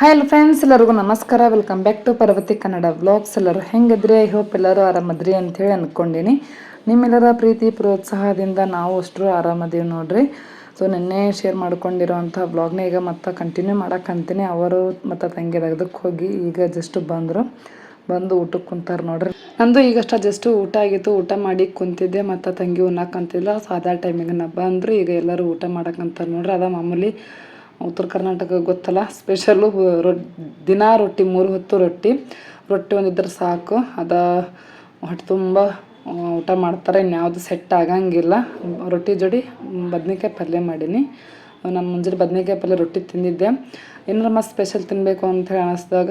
Hi friends ಎಲ್ಲರಿಗೂ ನಮಸ್ಕಾರ. Welcome back to Parvati Kannada vlogs ಎಲ್ಲರೂ ಹೆಂಗಿದ್ರಿ? ಐ ಹೋಪ್ ಎಲ್ಲರೂ ಆರಾಮದ್ರಿ ಅಂಥೇಳಿ ಅಂದ್ಕೊಂಡಿನಿ ನಿಮ್ಮೆಲ್ಲರ ಪ್ರೀತಿ, ಪ್ರೋತ್ಸಾಹದಿಂದ ನಾವು ಅಷ್ಟರು ಆರಾಮದೀವಿ ನೋಡ್ರಿ. ಸೊ ನಿನ್ನೆ ಶೇರ್ ಮಾಡ್ಕೊಂಡಿರೋವಂಥ ವ್ಲಾಗ್ನ ಈಗ ಮತ್ತೆ ಕಂಟಿನ್ಯೂ ಮಾಡೋಕ್ಕಂತೀನಿ ಅವರು ಮತ್ತು ತಂಗಿ ತೆಗ್ದಕ್ಕೆ ಹೋಗಿ ಈಗ ಜಸ್ಟ್ ಬಂದರು. ಬಂದು ಊಟಕ್ಕೆ ಕುಂತಾರೆ ನೋಡ್ರಿ. ನಂದು ಈಗಷ್ಟ ಜಸ್ಟ್ ಊಟ ಆಗಿತ್ತು. ಊಟ ಮಾಡಿ ಕುಂತಿದ್ದೆ. ಮತ್ತು ತಂಗಿ ಉಣ್ಣಕ್ಕಂತಿಲ್ಲ ಸೊ ಅದೇ ಟೈಮಿಗೆ ನಾ ಬಂದರು. ಈಗ ಎಲ್ಲರೂ ಊಟ ಮಾಡೋಕ್ಕಂತಾರೆ ನೋಡ್ರಿ. ಅದ ಮಾಮೂಲಿ ಉತ್ತರ ಕರ್ನಾಟಕ ಗೊತ್ತಲ್ಲ? ಸ್ಪೆಷಲ್ಲು ರೊ, ದಿನ ರೊಟ್ಟಿ, ಮೂರು ಹೊತ್ತು ರೊಟ್ಟಿ. ರೊಟ್ಟಿ ಒಂದಿದ್ರೆ ಸಾಕು. ಅದ ಹೊಟ್ಟೆ ತುಂಬ ಊಟ ಮಾಡ್ತಾರೆ. ಇನ್ಯಾವುದು ಸೆಟ್ ಆಗಂಗಿಲ್ಲ. ರೊಟ್ಟಿ ಜೋಡಿ ಬದ್ನೆಕಾಯಿ ಪಲ್ಯ ಮಾಡೀನಿ. ನಾನು ಮುಂಜಾನೆ ಬದ್ನೆಕಾಯಿ ಪಲ್ಯ ರೊಟ್ಟಿ ತಿಂದಿದ್ದೆ. ಏನಾರ ಮಸ್ತ್ ಸ್ಪೆಷಲ್ ತಿನ್ನಬೇಕು ಅಂತ ಹೇಳಿ ಅನಿಸ್ದಾಗ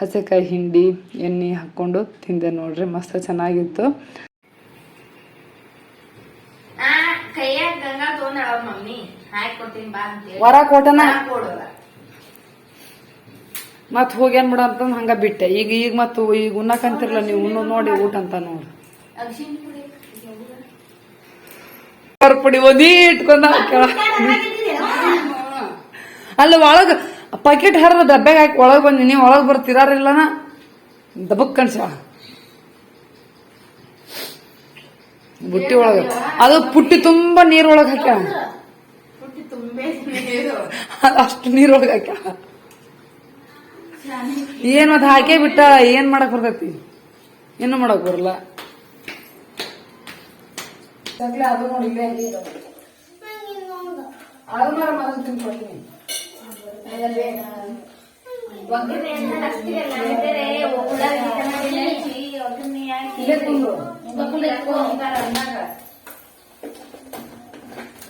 ಹಸೆಕಾಯಿ ಹಿಂಡಿ, ಎಣ್ಣೆ ಹಾಕ್ಕೊಂಡು ತಿಂದೆ ನೋಡ್ರಿ. ಮಸ್ತ್ ಚೆನ್ನಾಗಿತ್ತು. ಮಮ್ಮಿ. ವರ ಕೋಟನ ಮತ್ ಹೋಗ್ಯಾನ್ ಬಿಡ ಅಂತಂದ್ ಹಂಗ ಬಿಟ್ಟೆ. ಈಗ ಈಗ ಮತ್ತು ಈಗ ಉಣ್ಣಕಂತಿರಲ್ಲ ನೀವು ಉಣ್ಣು ನೋಡಿ ಊಟ ಅಂತ ನೋಡ್ರಿ ಪುಡಿ ಒಂದೀ ಇಟ್ಕೊಂಡ ಅಲ್ಲಿ ಒಳಗ ಪಾಕೆಟ್ ಹರಿದ ಡಬ್ಬ್ಯಾಗ ಹಾಕಿ ಒಳಗ್ ನೀವು ಒಳಗ್ ಬರ್ತಿರಾರಿಲ್ಲನ? ದಬಕ್ ಕಣ್ಸ ಬುಟ್ಟಿ ಒಳಗ. ಅದು ಪುಟ್ಟಿ ತುಂಬಾ ನೀರ್ ಒಳಗ್ ಹಾಕ್ಯಾಳ ಪುಟ್ಟಿ ತುಂಬೇ ನೀರು ಅಷ್ಟು ನೀರು ಒಳಗ್ ಹಾಕ್ಯಾಳ ಏನ್ ಮತ್ತೆ ಹಾಕೇ ಬಿಟ್ಟ ಏನ್ ಮಾಡಕ್ ಬರ್ತೈತಿ? ಏನು ಮಾಡಕ್ ಬರಲ್ಲ. ಅದು ನೋಡಿ ಇಲ್ಲೇ ಅದನ್ನ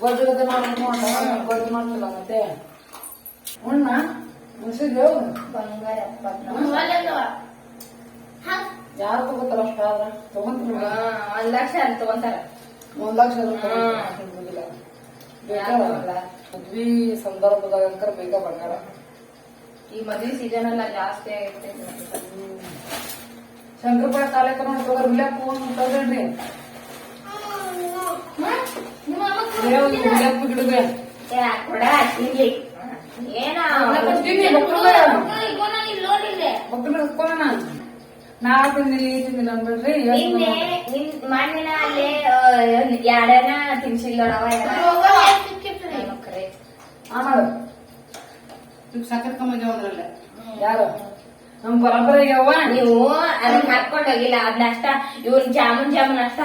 ಅಂದಾಗ. ಗೊಜ್ಜು ಮಾಡ್ತಿಲ್ಲ ಮತ್ತೆ ಉಣ್ಣ ಮುಗಿಸಿದ್ಯೋ ಬಂಗಾರ. ಯಾರು ತಗೋತಾರ ಅಷ್ಟ ಆದ್ರ. ತಗೊಂತೀನಿ ಹಾ, ಒಂದ್ ಲಕ್ಷ ಅಂತ ತಗೊಂತಾರ. ಒಂದ್ ಲಕ್ಷ ಮದ್ವಿ ಸಂದರ್ಭದಾಗ ಅಂಕರ ಬೇಕ ಬಂಗಾರ? ಈ ಮದ್ವಿ ಸೀಸನ್ ಎಲ್ಲ ಜಾಸ್ತಿ ಆಗೈತೆ. ಶಂಕರಪಾಯ ತಾಲೂಕು ನೋಡ್ಕೊಂಡ್ರೆ ಇಲ್ಲೇ ಫೋನ್ ತಗೊಂಡ್ರಿ ಯಾರನ ತಿನ್ಸಿಲ್ಲ ಯಾರು? ನಮ್ ಪರಂಪರೆಗೆ ಅವ್ವ? ನೀವು ಅದನ್ನ ಹಾಕೊಂಡೋಗಿಲ್ಲ ಅದನ್ನ ಅಷ್ಟ ಇವ್ರ ಜಾಮೂನ್ ಜಾಮೂನ್ ಅಷ್ಟ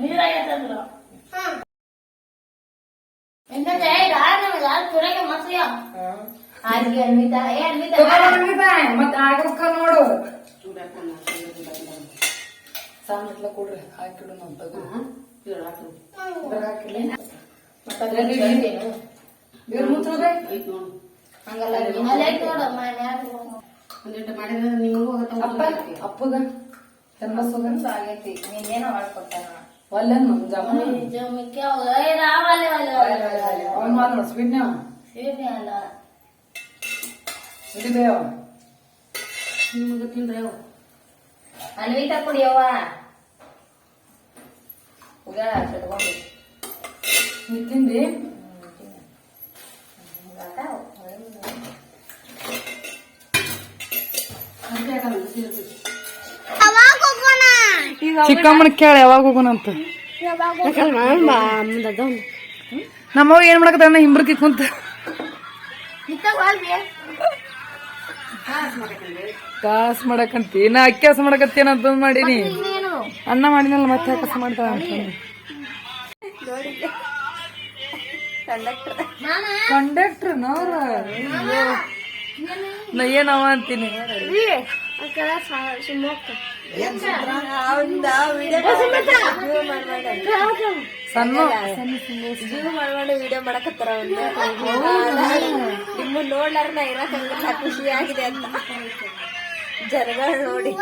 ನೀರಾಗೈತಿದು ಹಾಗೆ ಅನ್ವಿತಾ ಏ ಅನ್ವಿತಾ ಮತ್ತೆ ಆಗಕ್ಕ ನೋಡು. ಸಾಂಬಟ್ಲ ಕೊಡ್ರಿ ಹಾಕಿಡು ನಾವು ತಗೋ ಇದ್ರಾಗ ಹಾಕಿಲ್ಲ ಮತ್ತೆ ಅದ್ರಲ್ಲಿ ಇಡ್ತೇನು? ಬೇರೆ ಮುಚ್ಚೋದೆ ಹಂಗಲ್ಲ ಅಲ್ಲೇ ನೋಡು ಮನ್ಯಾಗ ಅಪ್ಪ ಅಪ್ಪಗ ಚನ್ನಬಸೋಗ ಆಗೈತಿ. ನೀನೇನೋ ಮಾಡ್ಕೊಟ್ಟಾನ ಒಲ್ಲೆ ನಮ್ ಜಾಮೂನ್ ಅವ್ನ್ ಮಾತಾಡ ಸ್ವೀಟ್ನ ಹಿಡಿದೇವ ಅನ್ವಿತಾ ಕುಡಿಯವ್ವ ಉಗ್ಯಾಳ ಕಟ್ಕೊಂಡು ನೀ ತಿಂದಿ? ಚಿಕ್ಕಮ್ಮನ ಕೇಳ ಯಾವಾಗ ಹೋಗೋಣಂತ ನಮ್ಮವ್ವ ಏನ್ ಮಾಡಕತ್ತ ಹಿಂಬ್ರಕಿ ಕುಂತ. ಕಾಸ್ ಮಾಡಕಂತಿ. ನಾ ಅಕ್ಕಾಸ ಮಾಡಕತ್ತೇನ ಅಂತ ಮಾಡೀನಿ. ಅನ್ನ ಮಾಡಿನಲ್ಲ ಮತ್ತೆ ಕಸ ಮಾಡ್ತಾಳ ಅಂತ ಕಂಡಕ್ಟರ್ ನವ್ರ? ನಾ ಏನವ ಅಂತೀನಿ. ಸಣ್ಣ. ವಿಡಿಯೋ ಮಾಡಕತ್ತಾರ ನಿಮ್ಮ ನೋಡ್ಲಾರ ನಾ ಇರಕಂಗಿಲ್ಲ ಖುಷಿ ಆಗಿದೆ ಅಂತ. ಜನಗಳು ನೋಡಿ.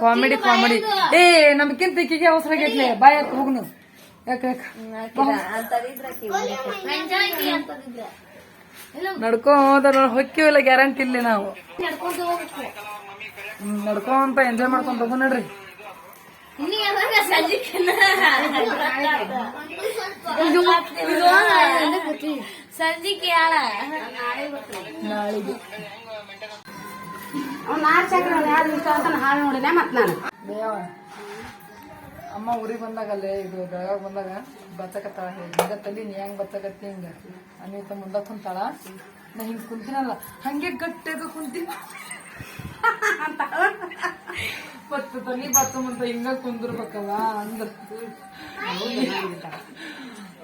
ಕಾಮಿಡಿ ಕಾಮಿಡಿ ಏ ನಮ್ಕಿಂತ ಕಿಗೆ ಅವಸರ ಆಗೈತ್ಲೆ. ಬಾಯ್ ಹೋಗ್ನು. ಯಾಕೆ ಯಾಕ? ನಡ್ಕೊಂತ ಹೊಕ್ಕಿವಿಲ್ಲ ಗ್ಯಾರಂಟಿ ಇಲ್ಲಿ ನಾವು. ನಡ್ಕೊಂತ ಎಂಜಾಯ್ ಮಾಡ್ಕೊಂತ ಹೋಗು ನೋಡ್ರಿ. ಸಂಜಿಕೆ ಆಳ ನಾಳೆಗೆ. ಅವ್ನು ನಾಲ್ಕು ಚಕ್ರ ಯಾರು ಇಷ್ಟ ಅಂತ ಹಾಳು ನೋಡಿಲ್ಲ ಮತ್ತೆ ನಾನು. ದೇವ ಅಮ್ಮ ಊರಿಗೆ ಬಂದಾಗಲ್ಲೇ ಇದು ಬೆಳಗಾಗ ಬಂದಾಗ ಬಚ್ಚಕತ್ತಾಳ ಹಿಂಗ ತಲಿ ನೀ ಹೆಂಗ್ ಬಚ್ಚಕತ್ತಿ ಹಿಂಗ? ಅನಿತ ಮುಂದ ಕುಂತಾಳ. ನಾ ಹಿಂಗ್ ಕುಂತಿನಲ್ಲ, ಹಂಗೆ ಗಟ್ಟಿಯಾಗ ಕುಂತಿನ. ಬತ್ತ ತಲಿ ಬತ್ತ ಮುಂದ ಹಿಂಗ ಕುಂದಿರ್ಬೇಕಲ್ಲ ಅಂದ್ರ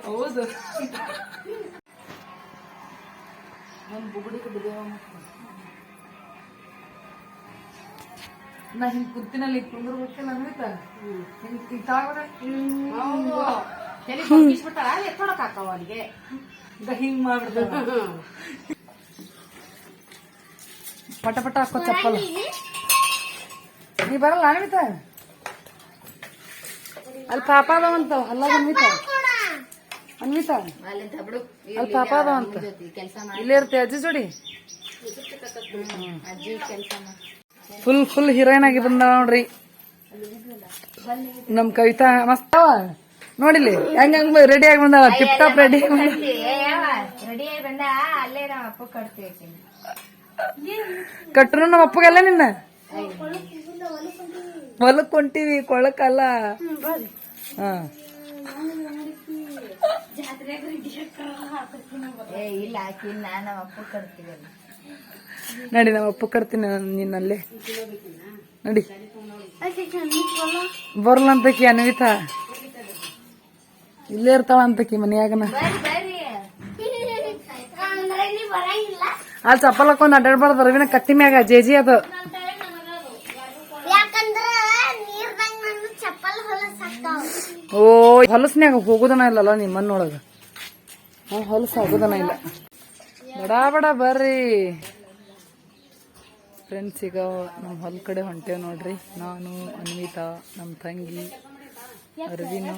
ಹೌದು. ನನ್ ಬುಗುಡಿಗೆ ಬಿದೇವ ನಾ ಹಿಂಗ್ ಕುತ್ತಿನಲ್ಲಿ ಹಿಂಗ್ ಕುಂದಿರ್ಬೇಕಲ್ಲ ಅನ್ವಿತ ಹಿಂಗ್ ತಲೆ ಬಗ್ಗಿಸ್ಬಿಟ್ಟಾಳ ಎತ್ತೊಡಕ್ ಹಾಕವ ಅವನಿಗೆ. ಈಗ ಹಿಂಗ್ ಮಾಡ್ಬಿಡ್ತಾಳ. ಪಟ ಪಟ ಹಾಕೋ ಚಪ್ಪಲ್. ನೀ ಬರಲ್ಲ ಅನ್ವಿತ? ಅಲ್ಲಿ ಪಾಪ ಅದಾವಂತ ಅಲ್ಲ ಅನ್ವಿತ. ಅನ್ವಿತ. ಅಲ್ಲಿ ಪಾಪ ಅದಾವಂತ ಇಲ್ಲೇ ಇರ್ತೇ ಅಜ್ಜಿ ಜೋಡಿ? ಫುಲ್ ಫುಲ್ ಹೀರೋಯಿನ್ ಆಗಿ ಬಂದ ನೋಡ್ರಿ. ನಮ್ ಕವಿತಾ ಮಸ್ತ್ ಅವ. ನೋಡಿಲಿ ಹೆಂಗ ಹಂಗ ರೆಡಿ ಆಗಿ ಬಂದಾಳ ಟಿಪ್ ಟಾಪ್ ರೆಡಿ ಕಟ್ರು ನಮ್ಮ ಅಪ್ಪಗೆಲ್ಲ ನಿನ್ನ? ಹೊಲಕ್ ಹೊಂಟಿವಿ ಕೊಳಕಲ್ಲ. ಹಾ. ಇಲ್ಲ ಹಾಕಿ ನಾನು ಅಪ್ಪ ಕಟ್ತೀವಿ ನಡಿ ನಮ್ಮ ಅಪ್ಪ ಕರ್ತೀನಿ ನಿನ್ನಲ್ಲೇ. ನಡಿ. ಬರ್ಲ ಅಂತಕಿ ಅನ್ವಿತ? ಇಲ್ಲೇ ಇರ್ತಾಳ ಅಂತಕಿ ಮನ್ಯಾಗನ. ಅಲ್ಲಿ ಚಪ್ಪಲ್ ಹಾಕೊಂಡ್ ಅಡ್ಡಾಡ್ಬಾರ್ದು ರವಿನ ಕಟ್ಟಿ ಮ್ಯಾಗ, ಜೇಜಿ ಅದು. ಓ, ಹೊಲಸ್ನ್ಯಾಗ ಹೋಗುದನ ಇಲ್ಲಲ್ಲ ನಿಮ್ಮನ್ನೊಳಗ? ಹೊಲಸ ಹಾ ಹೊಲಸು ಆಗುದನ ಇಲ್ಲ. ಬಡ ಬಡ ಬರ್ರಿ. ಫ್ರೆಂಡ್ಸ್ ಈಗ ನಮ್ಮ ಹೊಲ ಕಡೆ ಹೊಂಟೇವ್ ನೋಡ್ರಿ. ನಾನು ಅನ್ವಿತಾ ನಮ್ಮ ತಂಗಿ ಅರವಿನ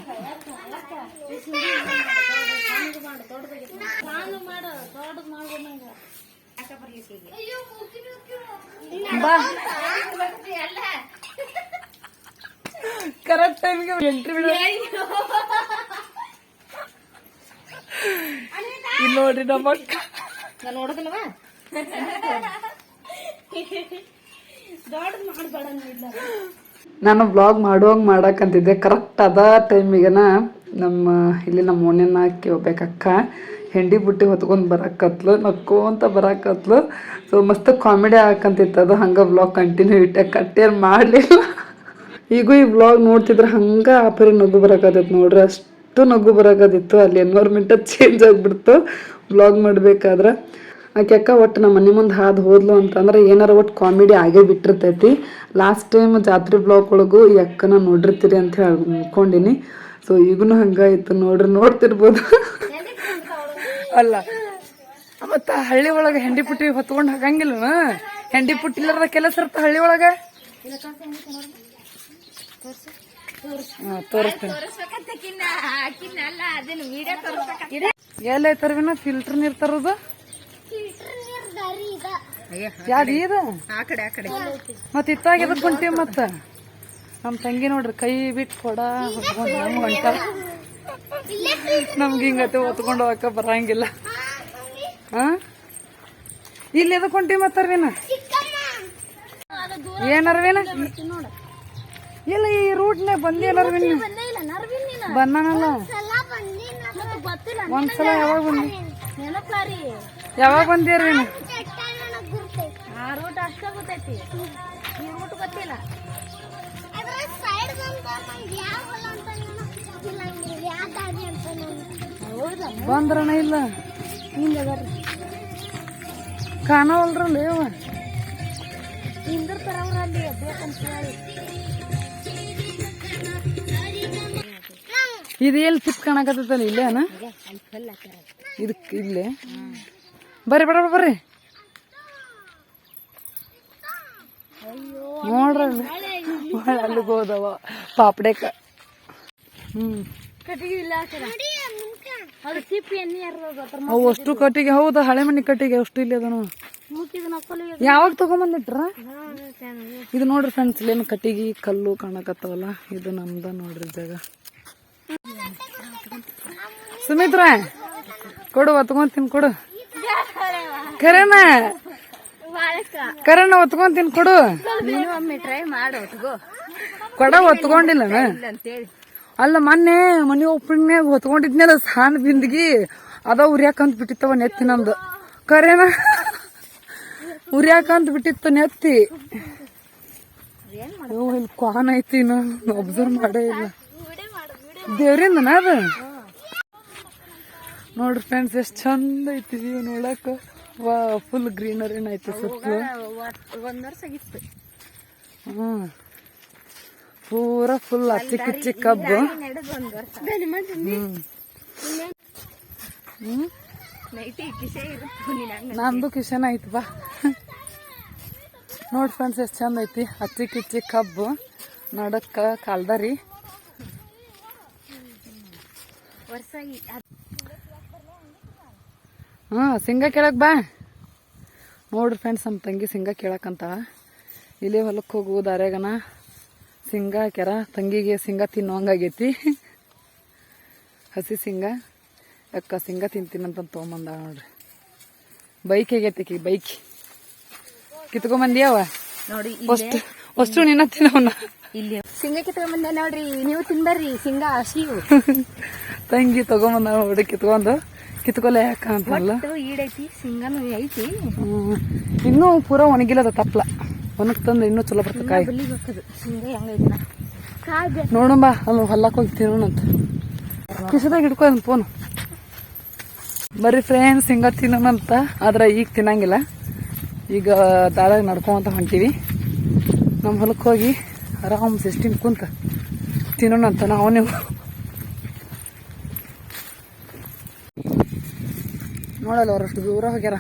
ಬಾ. ಕರೆಕ್ಟ್ ಟೈಮಿಗೆ ಎಂಟ್ರಿ ಬಿಡ. ಇಲ್ಲಿ ನೋಡ್ರಿ ನಮ್ಮ ಅಕ್ಕ ನಾನು ನೋಡೋದಿಲ್ಲವಾ ನಾನು ಬ್ಲಾಗ್ ಮಾಡುವಾಗ ಮಾಡಕ್ಕಂತಿದ್ದೆ ಕರೆಕ್ಟ್ ಅದ ಟೈಮಿಗೆನ ನಮ್ಮ, ಇಲ್ಲಿ ನಮ್ಮ ಓಣ್ಯನ ಅಕ್ಕಿ. ಹೆಂಡಿ ಬುಟ್ಟಿ ಹೊತ್ಕೊಂಡು ಬರಾಕತ್ಲು, ನಕ್ಕೋಂತ ಬರಕತ್ಲು. ಸೊ ಮಸ್ತ್ ಕಾಮಿಡಿ ಹಾಕಂತಿತ್ತು ಅದು. ಹಂಗೆ ಬ್ಲಾಗ್ ಕಂಟಿನ್ಯೂ ಇಟ್ಟೆ. ಕಟ್ಟೇನು ಮಾಡಲಿಲ್ಲ. ಈಗೂ ಈ ಬ್ಲಾಗ್ ನೋಡ್ತಿದ್ರೆ ಹಂಗೆ ಆಪರಿ ಪರಿ ನಗು ಬರಕತ್ತೈತೆ ನೋಡ್ರಿ. ಅಷ್ಟು ನಗು ಬರಾಕತ್ತಿತ್ತು ಅಲ್ಲಿ ಎನ್ವೈರ್ಮೆಂಟ ಚೇಂಜ್ ಆಗಿಬಿಡ್ತು. ಬ್ಲಾಗ್ ಮಾಡಬೇಕಾದ್ರೆ. ಆಕೆ ಅಕ್ಕ ಒಟ್ಟು ನಮ್ಮ ಮನೆ ಮುಂದೆ ಹಾದು ಹೋದ್ಲು ಅಂತಂದ್ರೆ ಏನಾರ ಒಟ್ಟು ಕಾಮಿಡಿ ಆಗೇ ಬಿಟ್ಟಿರ್ತೈತಿ. ಲಾಸ್ಟ್ ಟೈಮ್ ಜಾತ್ರೆ ಬ್ಲಾಗ್ ಒಳಗೂ ಈ ಅಕ್ಕನ ನೋಡಿರ್ತೀರಿ ಅಂತ ಹೇಳಿ ಅಂದ್ಕೊಂಡಿನಿ ಸೊ ಈಗೂ ಹಂಗಾಯ್ತು. ನೋಡ್ರಿ, ನೋಡ್ತಿರ್ಬೋದು. ಅಲ್ಲ. ಮತ್ತ ಹಳ್ಳಿ ಒಳಗೆ ಹೆಂಡಿ ಪುಟ್ಟಿ ಹೊತ್ಕೊಂಡು ಹಾಕಂಗಿಲ್ಲ ಹೆಂಡಿ ಪುಟ್ಟಿ ಇಲ್ಲದ ಕೆಲಸ ಇರ್ತ ಹಳ್ಳಿ ಒಳಗೆ? ಹಾ, ತೋರಿಸ್ತೀನಿ. ತೋರಿಸ್ಬೇಕಂತಕಿನ್ನ ಆಕಿನ ಅಲ್ಲ ಅದನ್ನ ವಿಡಿಯೋ ತೋರಿಸ್ಬೇಕ ಎಲ್ಲ ಐತರ್ವಿನ ಫಿಲ್ಟರ್ ನೀರ್ ತರೋದು? ಯಾವ್ದು ಇದು? ಆ ಕಡೆ ಆ ಕಡೆ. ಮತ್ ಇತ್ತಾಗ ಎದಕ್ ಹೊಂಟೀವಿ ಮತ್ತ? ನಮ್ ತಂಗಿ ನೋಡ್ರಿ ಕೈ ಬಿಟ್ಟು ಕೊಡ ಹೊತ್ಕೊಂಡ್ ನಮ್ಗ್ ಹೊಂಟ ನಮ್ಗೆ ಹಿಂಗತೆ ಹೊತ್ಕೊಂಡು ಹೋಗಕ್ಕ ಬರಂಗಿಲ್ಲ. ಹಾ? ಇಲ್ಲಿ ಎದಕ್ ಹೊಂಟೀವಿ ಮತ್ತ ಅರ್ವಿನ ಏನ್ ಅರ್ವಿನ ಇಲ್ಲ ಈ ರೂಟ್ನೆ ಬಂದಿಲ್ಲ ಅರ್ವಿನ ಬಂದಾನಲ್ಲ? ಒಂದ್ಸಲ ಯಾವಾಗ ಬಂದಿ? ಯಾವಾಗ ಬಂದಿ ಆ ರೂಟ್ ಅಷ್ಟೇ ಗೊತ್ತೈತಿ. ಈ ರೂಟ್ ಗೊತ್ತಿಲ್ಲ. ಅದ್ರ ಸೈಡ್ ಬಂದ ಯಾವ ಹೊಲ ಅಂತ ಗೊತ್ತಿಲ್ಲ ಯಾವ ದಾರಿ ಅಂತ ಹೌದಾ? ಬಂದ್ರನ ಇಲ್ಲ? ಕಾಣವಲ್ರಲ್ಲ ಇವ? ಹಿಂದಿರ್ತಾರ ಅವ್ರ ಅಲ್ಲಿ ಬೇಕಂತ ಹೇಳಿ. ಇದು ಎಲ್ಲಿ ತಿಪ್ ಕಾಣಕತ್ತಲ್ಲ ಇಲ್ಲೇನ? ಇದಕ್ಕೆ ಇಲ್ಲೇ ಬರ್ರಿ ಬಡ ಬರ್ರಿ ನೋಡ್ರ ಅಲ್ಲಿಗೆ ಹೋದವ. ಪಾಪಡೆಕ. ಹ್ಮ್. ಅವು ಅಷ್ಟು ಕಟ್ಟಿಗೆ ಹೌದಾ ಹಳೆ ಮನೆ ಕಟ್ಟಿಗೆ ಅಷ್ಟು ಇಲ್ಲಿ ಅದನು. ಯಾವಾಗ ತಗೊಂಬಂದಿಟ್ರ ಇದು ನೋಡ್ರಿ ಫ್ರೆಂಡ್ಸ್ ಇಲ್ಲೇನು ಕಟ್ಟಿಗೆ ಕಲ್ಲು ಕಾಣಕತ್ತವಲ್ಲ? ಇದು ನಮ್ದ ನೋಡ್ರಿ ಜಾಗ. ಸುಮಿತ್ರ ಕೊಡು ಒತ್ಕೊಂತೀನಿ ಕೊಡು ಕರೆನ? ಕರೆನ ಒತ್ಕೊಂತೀನಿ ಕೊಡು ನೀನು ಒಮ್ಮೆ ಟ್ರೈ ಮಾಡು ಕೊಡ ಒತ್ಕೊಂಡಿಲ್ಲ ಅಲ್ಲ ಮೊನ್ನೆ ಮನೆ ಒಪ್ಪಿನ್ಯಾಗ ಒತ್ಕೊಂಡಿದ್ನಲ್ಲ ಸಾನ್ ಬಿಂದಿಗಿ. ಅದ ಉರಿಯಾಕಂತ ಬಿಟ್ಟಿತ್ತವ ನೆತ್ತಿ ನಂದು ಕರೇನ? ಉರಿಯಾಕಂತ ಬಿಟ್ಟಿತ್ತು ನೆತ್ತಿ. ಇಲ್ಲಿ ಕ್ವಾನ್ ಐತಿ ನಾನು ಅಬ್ಸರ್ವ್ ಮಾಡೇ ಇಲ್ಲ. ದೇವ್ರಿಂದನ ಅದು ನೋಡ್ರಿ ಫ್ರೆಂಡ್ಸ್ ಎಷ್ಟು ಚಂದ ಐತಿ ವ್ಯೂ ನೋಡಕ ವಾ ಫುಲ್ ಗ್ರೀನರಿನ ಐತಿ ಸುತ್ತ ಹ್ಮ್. ಪೂರ ಫುಲ್ ಚಿಕ್ಕ ಚಿಕ್ಕ ಕಬ್ಬು. ನಂದು ಕಿಶನ್ ಐತಿ ಬಾ. ನೋಡಿ ಫ್ರೆಂಡ್ಸ್ ಎಷ್ಟು ಚಂದ ಐತಿ. ಹಚ್ಚಿ ಕಿಚ್ಚಿ ಕಬ್ಬು. ನಡಕ್ಕ ಕಾಲ್ದಾರಿ. ಆಗಿ- ಸಿಂಗ ಕೇಳಕ್ ಬಾ. ನೋಡ್ರಿ ಫ್ರೆಂಡ್ಸ್ ನಮ್ಮ ತಂಗಿ ಸಿಂಗ ಕೇಳಕ್ಕಂತ ಇಲ್ಲೇ ಹೊಲಕ್ಕೆ ಹೋಗು ದಾರ್ಯಾಗನ. ಸಿಂಗ ಕೆರ ತಂಗಿಗೆ ಸಿಂಗ ತಿನ್ನೋಂಗಾಗೈತಿ ಹಸಿ ಸಿಂಗ. ಅಕ್ಕ ಸಿಂಗ ತಿಂತೀನಂತ ತೊಗೊಂಬಂದ ನೋಡ್ರಿ. ಬೈಕ್ ಹೇಗೈತಿ ಕಿ ಬೈಕ್. ಕಿತ್ಕೊಂಬಂದಿಯವ? ನೋಡಿ ಅಷ್ಟು ಅಷ್ಟು ನಿನ್ನ ತಿನ್ನವನ್ನ. ಇಲ್ಲಿ. ಸಿಂಗ ಕಿತ್ಕೊಂಡ್ ನೋಡ್ರಿ ನೀವು ತಿನ್ಬರ್ರಿ ಸಿಂಗ ಹಸಿವು ತಂಗಿ ತಗೊಂಬಂದ ನೋಡಿ ಕಿತ್ಕೊಂಡು ಕಿತ್ಕೊಲೆ ಯಾಕ ಅಂತಲ್ಲ. ಈಡೈತಿ ಸಿಂಗನು ಐತಿ. ಇನ್ನೂ ಪೂರ ಒಣಗಿಲ್ಲದ ತಪ್ಲ. ಒಣಗ್ತಂದ್ರೆ ಇನ್ನೂ ಚಲೋ ಬರ್ತದೆ ಕಾಯಿ. ಕಾಯ್ದೆ ನೋಡಂಬ ಅಲ್ಲಿ ಹೊಲಕ್ಕೆ ಹೋಗಿ ತಿನ್ನೋಣಂತ ಕಿಸದಾಗ ಹಿಡ್ಕೊ ಫೋನ್. ಬರ್ರಿ ಫ್ರೆಂಡ್ಸ್ ಹಿಂಗ ತಿನ್ನೋಣಂತ ಆದ್ರೆ ಈಗ ತಿನ್ನಂಗಿಲ್ಲ. ಈಗ ದಾರಾಗ ನಡ್ಕೊಂತ ಹೊಂಟೀವಿ. ನಮ್ಮ ಹೊಲಕ್ಕೆ ಹೋಗಿ ಆರಾಮ್ ಸಿಸ್ಟಿನ್ ಕುಂತ ತಿನ್ನೋಣಂತ ನಾವು ನೀವು ನೋಡಲ್ಲ ಅವರಷ್ಟು ದೂರ ಹೋಗ್ಯಾರ.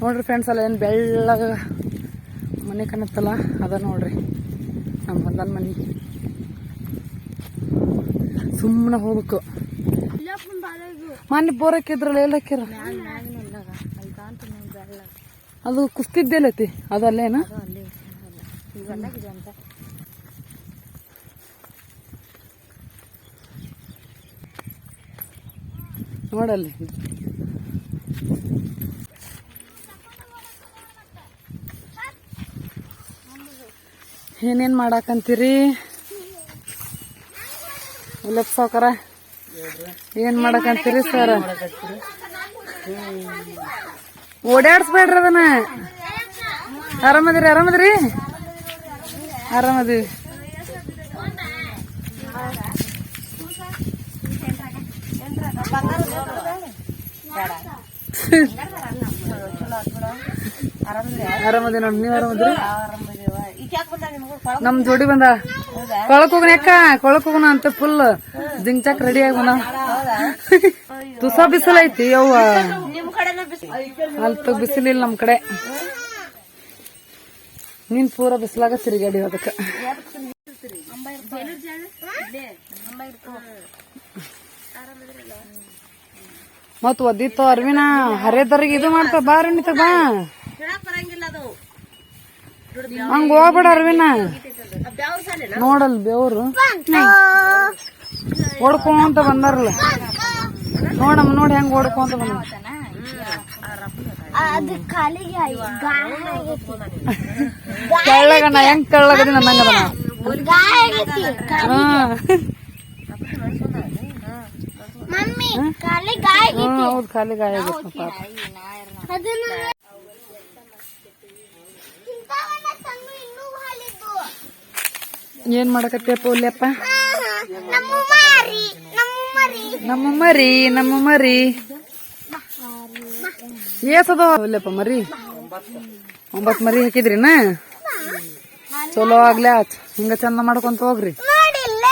ನೋಡ್ರಿ ಫ್ರೆಂಡ್ಸ್ ಅಲ್ಲ ಏನು ಬೆಳ್ಳಗ ಮನೆ ಕಾಣತ್ತಲ್ಲ ಅದ ನೋಡ್ರಿ. ನಮ್ಮ ಹೊಲದ ಮನೆ. ಸುಮ್ಮನೆ ಹೋಗ್ಬೇಕು. ಮೊನ್ನೆ ಬೋರ್ ಹಾಕಿದ್ರಲ್ಲ ಎಲ್ಲ ಹಾಕ್ಯಾರ ಅದು ಕುಸ್ತಿದ್ದೆಲ್ಲೈತಿ ಅದು ಅಲ್ಲೇನ ನೋಡಲ್ಲಿ. ಏನೇನ್ ಮಾಡಾಕಂತೀರಿ? ಉಲ್ಲಪ್ಪ ಸಾವ್ಕಾರ. ಏನ್ ಮಾಡಾಕಂತೀರಿ ಸರ್? ಓಡಾಡ್ಸ್ಬೇಡ್ರಿ ಅದನ್ನ. ಆರಾಮದ್ರಿ ಆರಾಮದ್ರಿ? ಆರಾಮದ್ರಿ ಆರಾಮದಿ ನೋಡಿ, ನೀವ್ ನಮ್ ಜೋಡಿ ಬಂದ. ಕೊಳಕ್ ಹೋಗಣ ಯಾಕ ಕೊಳಕ್ ಹೋಗೋಣ ಅಂತ ಫುಲ್ ಜಿಂಚಾಕ್ ರೆಡಿ ಆಗೋಣ ತುಸ ಬಿಸಿಲು ಐತಿ ಯವ್ವ. ಅಲ್ತ ಬಿಸಿಲಿಲ್ಲ ನಮ್ ಕಡೆ. ನೀನ್ ಪೂರ ಬಿಸಿಲಾಗ ತಿರುಗಾಡಿ ಅದಕ್ಕ. ಮತ್ ಒದ್ದಿತ್ತು ಅರ್ವಿನ, ಹರೆದರಿಗೆ ಇದು ಮಾಡ್ತ ಬಾ ಅರ್ವಿನಿತ ಬಾ. ಹಂಗ ಹೋಗ್ಬೇಡ ಅರ್ವಿನ. ನೋಡಲ್ ಬೇವ್ರು. ಓಡ್ಕೊಂತ ಬಂದಾರಲ್ಲ. ನೋಡಮ್ಮ ನೋಡಿ ಹೆಂಗ್ ಓಡ್ಕೊಂತ ಬಂದ ಅದು ಕಾಲಿಗೆ ಗಾಯ ಆಗೈತಿ. ಕಳ್ಳಗಣ್ಣ ಹೆಂಗ್ ಕಳ್ಳಗದಿ ಹೌದ್ ಖಾಲಿ ಗಾಯ ಏನ್ ಮಾಡಕತ್ತೇಪ್ಪ ನಮ್ಮ ಮರಿ ನಮ್ಮ ಮರಿ ನಮ್ಮ ಮರಿ ನಮ್ಮ ಮರಿ. ಏಸದ ಉಲ್ಯಪ್ಪ ಮರಿ ಒಂಬತ್ ಮರಿ ಹಾಕಿದ್ರಿನ? ಚಲೋ ಆಗ್ಲೇ ಆತ್. ಹಿಂಗ ಚಂದ ಮಾಡ್ಕೊಂತ ಹೋಗ್ರಿ. ನೋಡಿಲ್ಲ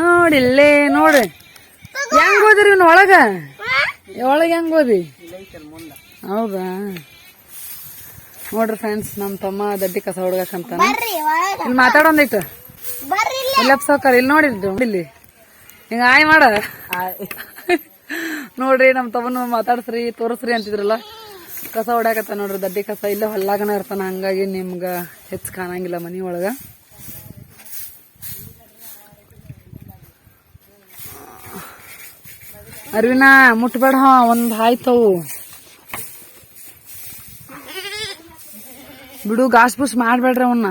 ನೋಡಿಲ್ಲೇ ನೋಡ್ರಿ. ಹೆಂಗ್ ಹೋದ್ರಿ ಇವ್ನ ಒಳಗ? ಒಳಗ ಹೆಂಗ್ ಹೋದಿ ಹೌದಾ? ನೋಡ್ರಿ ಫ್ರೆಂಡ್ಸ್ ನಮ್ ತಮ್ಮ ದಡ್ಡಿ ಕಸ ಹುಡ್ಗಕ್ಕಂತ ಬರ್ರಿ ಒಳಗ. ಇಲ್ಲಿ ಮಾತಾಡೊಂದಿಟ್ಟು ಬರ್ರಿ ಇಲ್ಲಪ್ಪ ಸಾವ್ಕಾರ ಇಲ್ಲಿ ನೋಡಿಲ್ರಿ ಇಲ್ಲಿ ಹಿಂಗ ಆಯ್ ಮಾಡ. ನೋಡ್ರಿ ನಮ್ಮ ತವನು ಮಾತಾಡ್ಸ್ರಿ, ತೋರಿಸ್ರಿ ಅಂತಿದ್ರಲ್ಲ? ಕಸ ಹೊಡ್ಯಾಕತ್ತ ನೋಡ್ರಿ, ದಡ್ಡಿ ಕಸ. ಇಲ್ಲ ಹೊಲ್ಲಾಗನ ಇರ್ತಾನ, ಹಂಗಾಗಿ ನಿಮ್ಗ ಹೆಚ್ಚು ಕಾಣಂಗಿಲ್ಲ ಮನಿ ಒಳಗೆ. ಅರ್ವಿನ, ಮುಟ್ಬೇಡ ಹಾ, ಒಂದ್ ಆಯ್ತವು ಬಿಡು, ಗಾಸ್ ಬುಸ್ ಮಾಡ್ಬೇಡ್ರಿ ಅವನ್ನ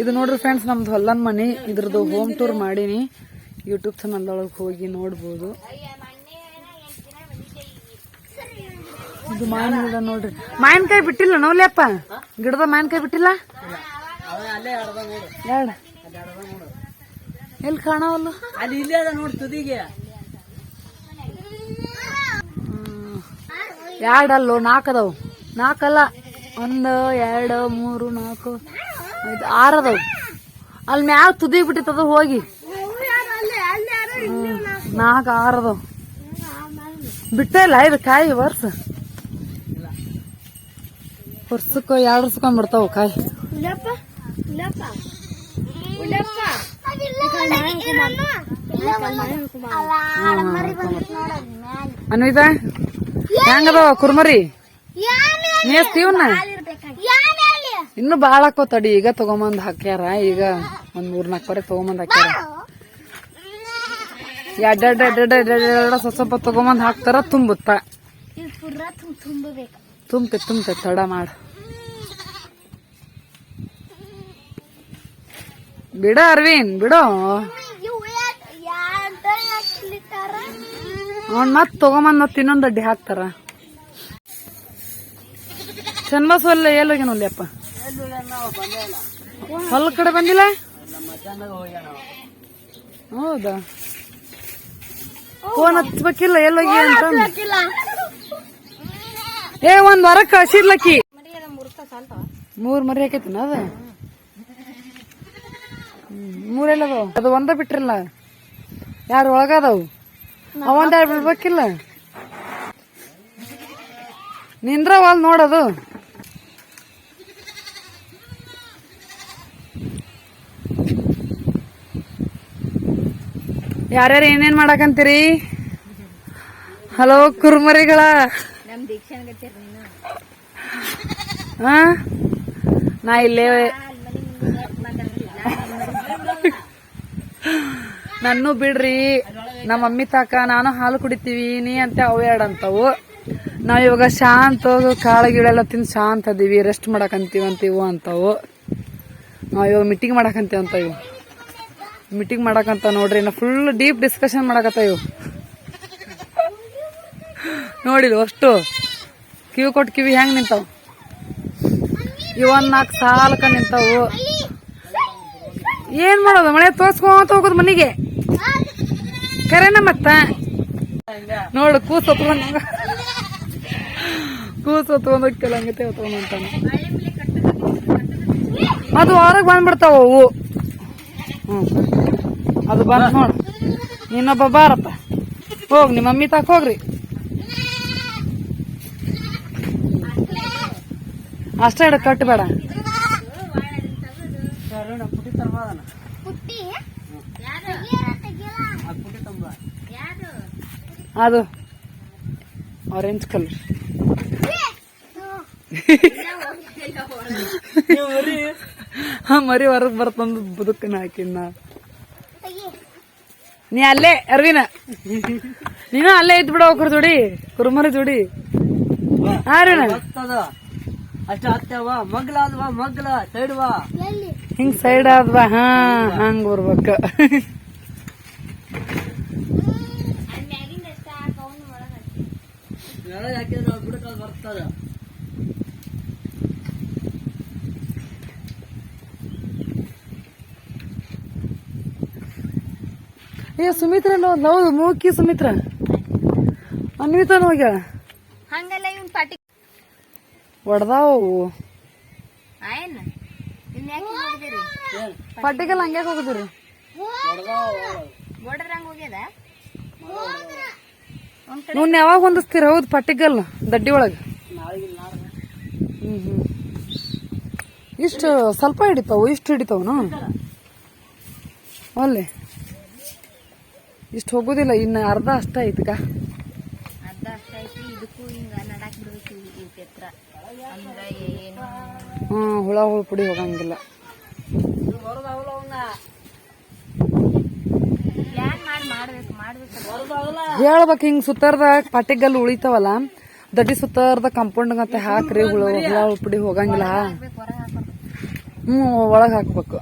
ಇದು ನೋಡ್ರಿ ಫ್ರೆಂಡ್ಸ್ ನಮ್ದು ಹೊಲ್ಲನ್ ಮನಿ. ಇದ್ರದ್ದು ಹೋಮ್ ಟೂರ್ ಮಾಡೀನಿ. ಯೂಟ್ಯೂಬ್ ಚಾನಲ್ದೊಳಗೆ ಹೋಗಿ ನೋಡ್ಬೋದು. ಇದು ಮಾವಿನ ಗಿಡ ನೋಡ್ರಿ. ಮಾವಿನಕಾಯಿ ಬಿಟ್ಟಿಲ್ಲ ನೋಲ್ಯಪ್ಪ ಗಿಡದ ಮಾವಿನಕಾಯಿ ಬಿಟ್ಟಿಲ್ಲ? ಎಲ್ಲಿ ಕಾಣವಲ್ಲ? ಅಲ್ಲಿ ಇಲ್ಲೇ ಅದ ನೋಡಿ ತುದಿಗೆ. ಎರಡು ಅಲ್ಲೋ ನಾಲ್ಕು ಅದಾವು. ನಾಲ್ಕಲ್ಲ ಒಂದು ಎರಡು ಮೂರು ನಾಲ್ಕು. ಐದು ಆರದವು ಅಲ್ಲಿ ಮ್ಯಾಲ ತುದಿ ಬಿಟ್ಟಿತ್ತದ ಹೋಗಿ ನಾಲ್ಕು ಆರದವು ಬಿಟ್ಟೇ ಇಲ್ಲ ಇದು ಕಾಯಿ ವರ್ಸ ವರ್ಷಕ್ಕೆ ಎರಡು ವರ್ಷಕ್ಕೊಂದು ಬಿಡ್ತಾವ ಕಾಯಿ ಅನ್ವಿತಾ ಹೆಂಗದ ಕುರ್ಮರಿ ಮೇಸ್ತೀವನ್ನ ಇನ್ನು ಬಾಳ ತಡಿ ಈಗ ತಗೊಂಬಂದ್ ಹಾಕ್ಯಾರ. ಈಗ ಒಂದ್ ಮೂರ್ ನಾಲ್ಕು ವರೆ ತಗೊಂಬಂದ್ ಹಾಕ್ಯಾರ. ಎರಡೆರಡು ಸ್ವಲ್ಪ ಸ್ವಲ್ಪ ತಗೊಂಬಂದ್ ಹಾಕ್ತಾರ ತುಂಬುತ್ತ. ತುಂಬತೆ ತುಂಬತೆ ತಡ ಮಾಡ. ಬಿಡ ಅರ್ವಿನ್ ಬಿಡೋ. ಅವ್ನ್ ಮತ್ ತಗೊಂಬಂದ್ ಮತ್ ಇನ್ನೊಂದ್ ಅಡ್ಡಿ ಹಾಕ್ತಾರ. ಚನ್ನಬಸವಲ್ಲ ಎಲ್ಲೋಗಿನಲ್ಲಪ್ಪ ಹೊಲ ಕಡೆ ಬಂದಿಲ್ಲ? ಹೌದಾ? ಫೋನ್ ಹಚ್ಬೇಕಿಲ್ಲ, ಎಲ್ಲೋಗಿ ಅಂತ ಏ, ಒಂದ್ ವಾರ ಕಳ್ಸಿರ್ಲಕ್ಕಿ ಮೂರ್ ಮರಿ ಹಾಕೈತಿನ ಅದ? ಮೂರೆಲ್ಲ ಅದಾವ. ಅದು ಒಂದ ಬಿಟ್ರಲ್ಲ? ಯಾರು ಒಳಗದಾವ? ಅವಂದ ಬಿಡ್ಬೇಕಿಲ್ಲ? ನಿಂದ್ರ ವಾಲ್ ನೋಡದು ಯಾರ್ಯಾರು ಏನೇನ್ ಮಾಡಕಂತೀರಿ? ಹಲೋ ಕುರ್ಮರಿಗಳ. ಹಾ ನಾ ಇಲ್ಲೇ ನನ್ನೂ ಬಿಡ್ರಿ. ನಮ್ಮ ಮಮ್ಮಿ ತಾಕ ನಾನು ಹಾಲು ಕುಡಿತೀವಿ ನೀ ಅಂತ ಅವು ಎರಡು ಅಂತವು. ನಾವ್ ಇವಾಗ ಶಾಂತ ಕಾಳು ಗಿಳೆಲ್ಲ ತಿಂದು ಶಾಂತ ಅದೀವಿ ರೆಸ್ಟ್ ಮಾಡಕಂತೀವಂತೀವು ಅಂತವು. ನಾವು ಇವಾಗ ಮೀಟಿಂಗ್ ಮಾಡಕಂತೀವಂತ ಇವು. ಮೀಟಿಂಗ್ ಮಾಡಕಂತ ನೋಡ್ರಿ ನಾ ಫುಲ್ ಡೀಪ್ ಡಿಸ್ಕಷನ್ ಮಾಡಕತ್ತ ಇವು. ನೋಡಿಲ್ಲ ಅಷ್ಟು? ಕಿವಿ ಕೊಟ್ಟು ಕಿವಿ ಹೆಂಗ್ ನಿಂತಾವ? ಇವನ್ ನಾಲ್ಕು ಸಾಲಕ ನಿಂತಾವು. ಏನ್ ಮಾಡೋದು? ಮಳೆ ತೋರ್ಸ್ಕೊಂತ ಹೋಗೋದು ಮನಿಗೆ. ಕರೆನ ಮತ್ತ? ನೋಡು, ಕೂಸ್ ಹೊತ್ಕೊಂಡ್ ಕೂಸ್ ಹೊತ್ಕೊಂಡ್ ಹೋಗ್ತಿಲ್ಲ ಹಂಗತೆ ಹೊತ್ಕೊಂಡ್ ಅದು ಹೊರಗ್ ಬಂದ್ಬಿಡ್ತಾವ ಅವು. ಹ್ಮ್. ಅದು ಬರ ನೋಡು. ಇನ್ನೊಬ್ಬ ಬಾರಪ್ಪ. ಹೋಗ್ ನಿಮ್ಮ ಮಮ್ಮಿ ತಾಕ ಹೋಗ್ರಿ. ಅಷ್ಟೇ ಹಿಡ ಕಟ್ಟಬೇಡ. ಅದು ಆರೆಂಜ್ ಕಲರ್ ಹಾ ಮರಿ ಹೊರಗ್ ಬರ್ತಂದು ಬದುಕನ ಹಾಕಿನ. ನೀ ಅಲ್ಲೇ ಅರ್ವಿನ. ನೀನು ಅಲ್ಲೇ ಇದ್ ಬಿಡ ಹೋಗ್ರಿ ಜೋಡಿ ಕುರುಮರಿ ಜೋಡಿ ಹತ್ತದ ಅಷ್ಟ ಹತ್ತವ ಮಗ್ಲ ಅಲ್ವಾ ಮಗ್ಲ ಸೈಡ್ ವಾ ಹಿಂಗ್ ಸೈಡ್ ಆದ್ವಾ? ಹಾ ಹಂಗ್ ಬರ್ಬೇಕ. ಬುಡಕ ಬರ್ತದ ಏ ಸುಮಿತ್ರ ಹೌದು ಮೂಕಿ ಸುಮಿತ್ರ. ಅನ್ವಿತಾನು ಹೋಗ್ಯಾಳ. ಹಂಗಲ್ಲ ಇವನ್ ಪಾಟಿ ಹೊಡ್ದಾವು ಆಯನ್? ಪಟ್ಟಿಗೆಲ್ಲ ಹಂಗ್ಯಾಕ್ ಹೋಗುದಿರಿ? ಬೋರ್ಡರ್ ಹೋಗ್ಯದ? ಯಾವಾಗ ಹೊಂದಿಸ್ತೀರ? ಹೌದು ಪಟ್ಟಿಗಲ್ ದಡ್ಡಿ ಒಳಗ. ಹ್ಮ್ ಹ್ಮ್. ಇಷ್ಟು ಸ್ವಲ್ಪ ಹಿಡಿತಾವು ಇಷ್ಟು ಹಿಡಿತಾವನು ಅಲ್ಲಿ ಇಷ್ಟು ಹೋಗೋದಿಲ್ಲ ಇನ್ನು ಅರ್ಧ ಅಷ್ಟ ಐತಿಕ ಅರ್ಧ ಅಷ್ಟ ಐತಿ ಇದಕ್ಕೂ ಹಿಂಗ ನಡಾಕ್ ಬಿಡ್ಬೇಕು ಇವಕ್ಕೆ ಹತ್ರ ಏನು? ಹ್ಮ್ ಹುಳ ಹುಳ ಪುಡಿ ಹೋಗಂಗಿಲ್ಲ. ಹೇಳ್ಬೇಕು ಹಿಂಗ್ ಸುತ್ತಾರ್ದ ಪಾಟಿಗಲ್ಲು ಉಳಿತಾವಲ್ಲ ದಡ್ಡಿ ಸುತ್ತಾರ್ದ ಕಂಪೌಂಡ್ ಮತ್ತೆ ಹಾಕ್ರಿ ಹುಳ ಹುಳ ಹುಳ ಪುಡಿ ಹೋಗಂಗಿಲ್ಲ. ಹ್ಮ್ ಒಳಗ್ ಹಾಕ್ಬೇಕು.